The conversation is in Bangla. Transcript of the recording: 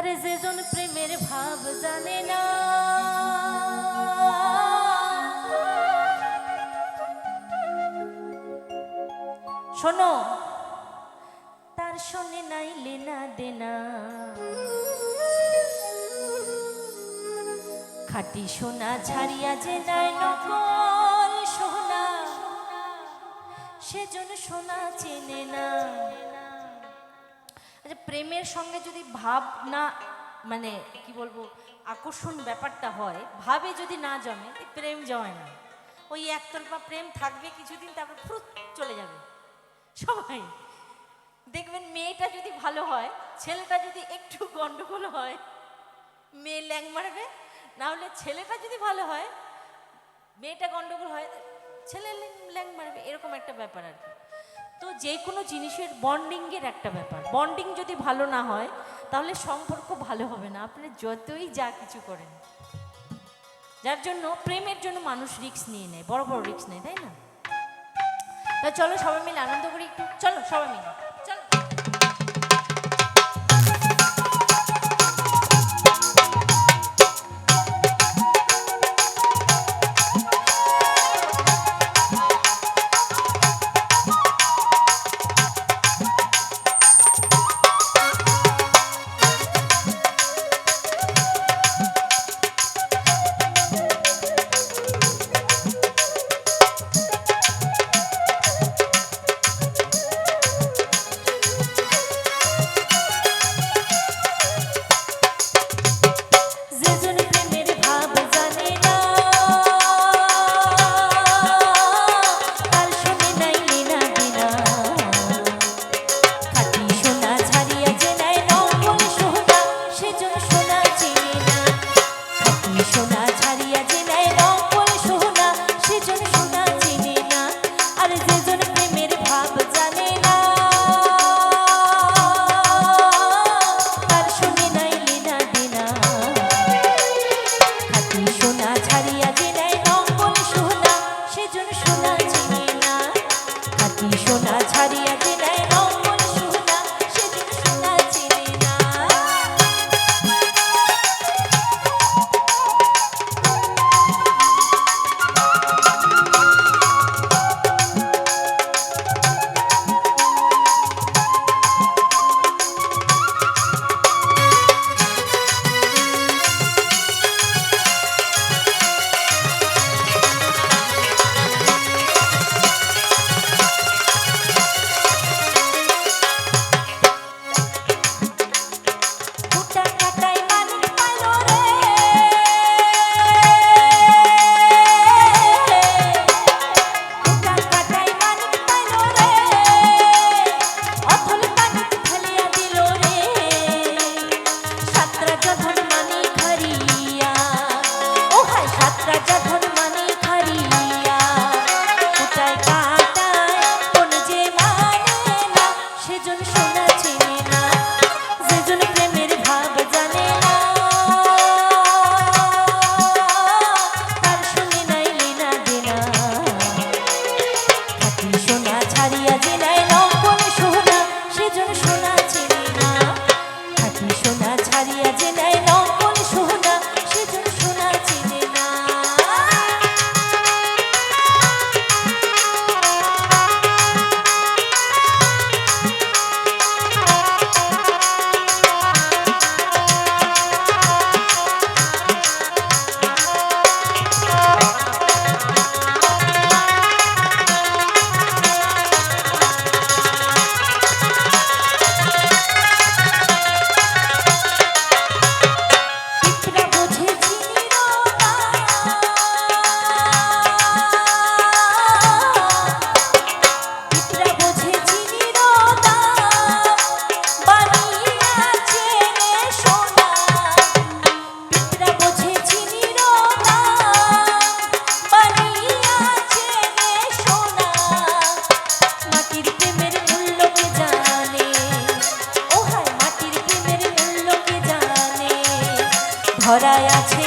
আরে যেজন প্রেমের ভাব জানে না শোনো তার শোনে নাই লেনা দেনা খাটি সোনা ছাড়িয়া যে নাই নকল সোনা সেজন্য সোনা চেনে না আচ্ছা প্রেমের সঙ্গে যদি ভাব না মানে কি বলব, আকর্ষণ ব্যাপারটা হয়, ভাবে যদি না জমে প্রেম জমে না। ওই একতরফা প্রেম থাকবে কিছুদিন, তারপর ফুরুত চলে যাবে। সবাই, দেখবেন মেয়েটা যদি ভালো হয়, ছেলেটা যদি একটু গন্ডগোল হয়, মেয়ে ল্যাং মারবে, না হলে ছেলেটা যদি ভালো হয়, মেয়েটা গন্ডগোল হয়, ছেলে ল্যাং- মারবে, এরকম একটা ব্যাপার আর কি। তো যে কোনো জিনিসের বন্ডিংয়ের একটা ব্যাপার। বন্ডিং যদি ভালো না হয়, তাহলে সম্পর্ক ভালো হবে না। আপনি যতই যা কিছু করেন। যার জন্য প্রেমের জন্য মানুষ রিক্স নিয়ে নেয়, বড় বড় রিক্স নেয়, তাই না? তা চলো সবাই মিলে আনন্দ করি একটু। চলো সবাই মিলে। খাঁটি সোনা ছাড়িয়া ধরায় আছে